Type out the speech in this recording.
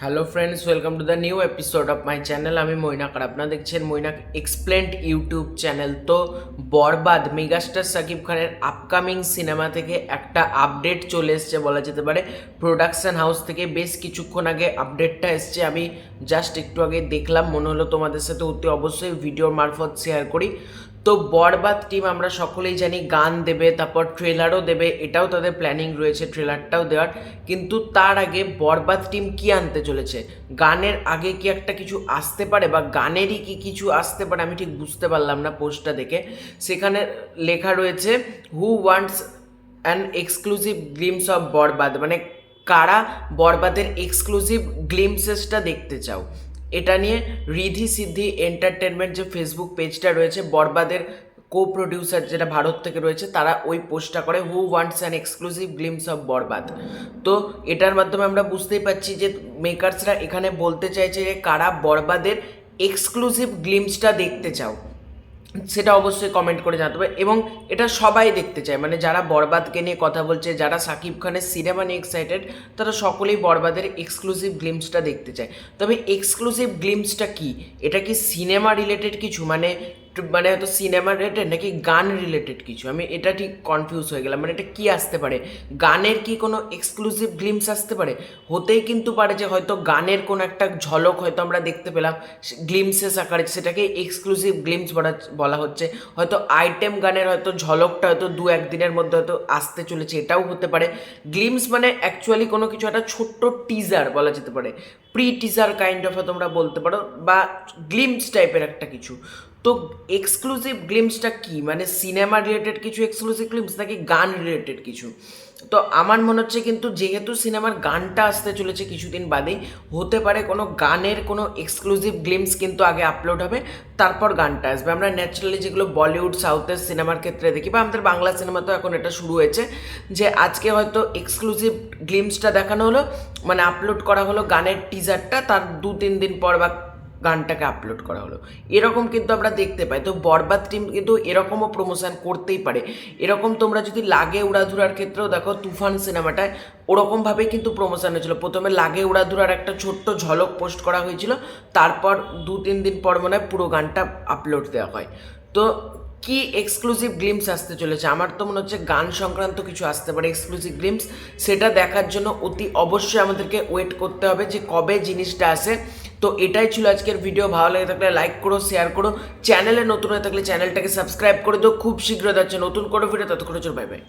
Hello friends welcome to the new episode of my channel আমি মৈনাক আর আপনারা দেখছেন Mainak explained YouTube channel তো বরবাদ megastar Shakib খানের আপকামিং সিনেমা থেকে একটা আপডেট চলে এসছে, বলা যেতে পারে। প্রোডাকশন হাউস থেকে বেশ কিছুক্ষণ আগে আপডেটটা এসছে। আমি জাস্ট একটু আগে দেখলাম, মনে হলো তোমাদের সাথে অতি অবশ্যই ভিডিওর মারফত শেয়ার করি। তো বরবাদ টিম আমরা সকলেই জানি, গান দেবে, তারপর ট্রেলারও দেবে, এটাও তাদের প্ল্যানিং রয়েছে ট্রেলারটাও দেওয়ার। কিন্তু তার আগে বরবাদ টিম কি আনতে চলেছে? গানের আগে কি একটা কিছু আসতে পারে বা গানেরই কি কিছু আসতে পারে আমি ঠিক বুঝতে পারলাম না পোস্টটা দেখে। সেখানে লেখা রয়েছে who wants an exclusive glimpse of Borbaad? মানে কারা বরবাদের এক্সক্লুসিভ গ্লিমসেসটা দেখতে চাও? এটা নিয়ে রিধি সিদ্ধি এন্টারটেনমেন্ট যে ফেসবুক পেজটা রয়েছে, বরবাদের কো প্রডিউসার যেটা ভারত থেকে রয়েছে, তারা ওই পোস্টটা করে who wants an exclusive glimpse of Borbaad? তো এটার মাধ্যমে আমরা বুঝতেই পারছি যে মেকার্সরা এখানে বলতে চাইছে যে, কারা বরবাদের এক্সক্লুসিভ গ্লিমসটা দেখতে চাও। সেটা অবশ্যই কমেন্ট করে জানাতে হবে এবং এটা সবাই দেখতে চায়। মানে যারা বরবাদকে নিয়ে কথা বলছে, যারা সাকিব খানের সিনেমা নিয়ে এক্সাইটেড তারা সকলেই বরবাদের এক্সক্লুসিভ গ্লিমসটা দেখতে চায়। তবে এক্সক্লুসিভ গ্লিমসটা কি? এটা কি সিনেমা রিলেটেড কিছু? মানে মানে হয়তো সিনেমা রিলেটেড নাকি গান রিলেটেড কিছু? আমি এটা ঠিক কনফিউজ হয়ে গেলাম। মানে এটা কি আসতে পারে? গানের কি কোনো এক্সক্লুসিভ গ্লিমস আসতে পারে? হতেই কিন্তু পারে যে হয়তো গানের কোনো একটা ঝলক হয়তো আমরা দেখতে পেলাম। গ্লিমসেস আকারে সেটাকে এক্সক্লুসিভ গ্লিমস বলা বলা হচ্ছে। হয়তো আইটেম গানের হয়তো ঝলকটা হয়তো দু একদিনের মধ্যে হয়তো আসতে চলেছে, এটাও হতে পারে। গ্লিমস মানে অ্যাকচুয়ালি কোনো কিছু একটা ছোট্ট টিজার বলা যেতে পারে। প্রি টিজার কাইন্ড অফ তোমরা বলতে পারো, বা গ্লিমস টাইপের একটা কিছু। তো এক্সক্লুসিভ গ্লিমসটা কি? মানে সিনেমা রিলেটেড কিছু এক্সক্লুসিভ গ্লিমস নাকি গান রিলেটেড কিছু? তো আমার মনে হচ্ছে কিন্তু যেহেতু সিনেমার গানটা আসতে চলেছে কিছুদিন বাদেই, হতে পারে কোনো গানের কোনো এক্সক্লুসিভ গ্লিমস কিন্তু আগে আপলোড হবে। তারপর গানটা আসবে। আমরা ন্যাচারালি যেগুলো বলিউড সাউথের সিনেমার ক্ষেত্রে দেখি, বা আমাদের বাংলা সিনেমাতেও এখন এটা শুরু হয়েছে, যে আজকে হয়তো এক্সক্লুসিভ গ্লিমসটা দেখানো হলো মানে আপলোড করা হলো গানের টিজারটা তার দু তিন দিন পর বা গানটাকে আপলোড করা হলো। এরকম কিন্তু আমরা দেখতে পাই। তো বরবাদ টিম কিন্তু এরকমও প্রমোশন করতেই পারে। এরকম তোমরা যদি লাগে উড়াধুরার ক্ষেত্রেও দেখো, তুফান সিনেমাটায় ওরকমভাবেই কিন্তু প্রমোশন হয়েছিল। প্রথমে লাগে উড়াধুরার একটা ছোট্ট ঝলক পোস্ট করা হয়েছিল। তারপর দু তিন দিন পর মনে হয় পুরো গানটা আপলোড দেওয়া হয়। তো কি এক্সক্লুসিভ গ্লিমস আসতে চলেছে? আমার তো মনে হচ্ছে গান সংক্রান্ত কিছু আসতে পারে এক্সক্লুসিভ গ্লিমস সেটা দেখার জন্য অতি অবশ্যই আমাদেরকে ওয়েট করতে হবে যে কবে জিনিসটা আসে। তো এটাই ছিল আজকের ভিডিও ভালো লেগে থাকলে লাইক করো শেয়ার করো। চ্যানেলে নতুন হয়ে থাকলে চ্যানেলটাকে সাবস্ক্রাইব করে দিও। খুব শীঘ্র যাচ্ছে নতুন করে ভিডিও ততক্ষণ চল বাই বাই